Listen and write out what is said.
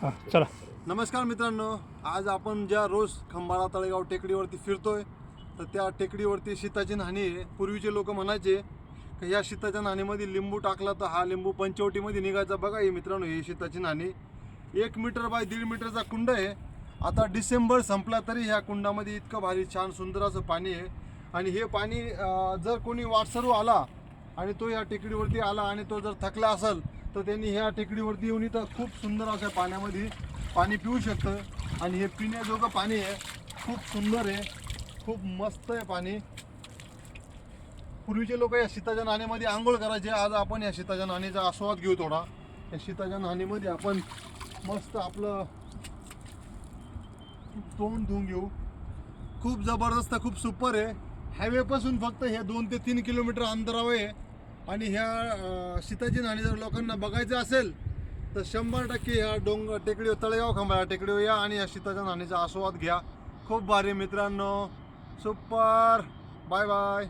हां चला. नमस्कार मित्रांनो आज आपण ज्या रोज खंबाळा तळेगाव टेकडीवरती फिरतोय तर त्या टेकडीवरती शीताची नाणी आहे. पूर्वीचे लोक म्हणायचे की या शीताच्या नाणीमध्ये लिंबू टाकला तर हा लिंबू पंचवटीमध्ये निघायचा. बघा हे मित्रांनो ही शीताची नाणी एक मीटर बाय दीड मीटरचा कुंड आहे. आता डिसेंबर संपला तरी ह्या कुंडामध्ये इतकं भारी छान सुंदर असं पाणी आहे. आणि हे पाणी जर कोणी वाटसरू आला आणि तो या टेकडीवरती आला आणि तो जर थकला असेल तर त्यांनी ह्या टेकडीवरती येऊन इथं खूप सुंदर अशा पाण्यामध्ये पाणी पिऊ शकतं. आणि हे पिण्याजोगं पाणी आहे. खूप सुंदर आहे. खूप मस्त आहे पाणी. पूर्वीचे लोक या सीताच्या नाण्यामध्ये आंघोळ करायचे. आज आपण या सीताच्या नाण्याचा आस्वाद घेऊ थोडा. या सीताच्या नाणीमध्ये आपण मस्त आपलं तोंड धुवून घेऊ. खूप जबरदस्त खूप सुपर आहे. हायवेपासून फक्त हे दोन ते तीन किलोमीटर अंतरावर आहे. आणि ह्या सीताजी नाणी जर लोकांना बघायचं असेल तर शंभर टक्के ह्या डोंगर टेकडीवर तळेगाव खंबाळा टेकडीवर या आणि या सीताच्या नाणीचा आस्वाद घ्या. खूप भारी मित्रांनो. सुपर. Bye bye.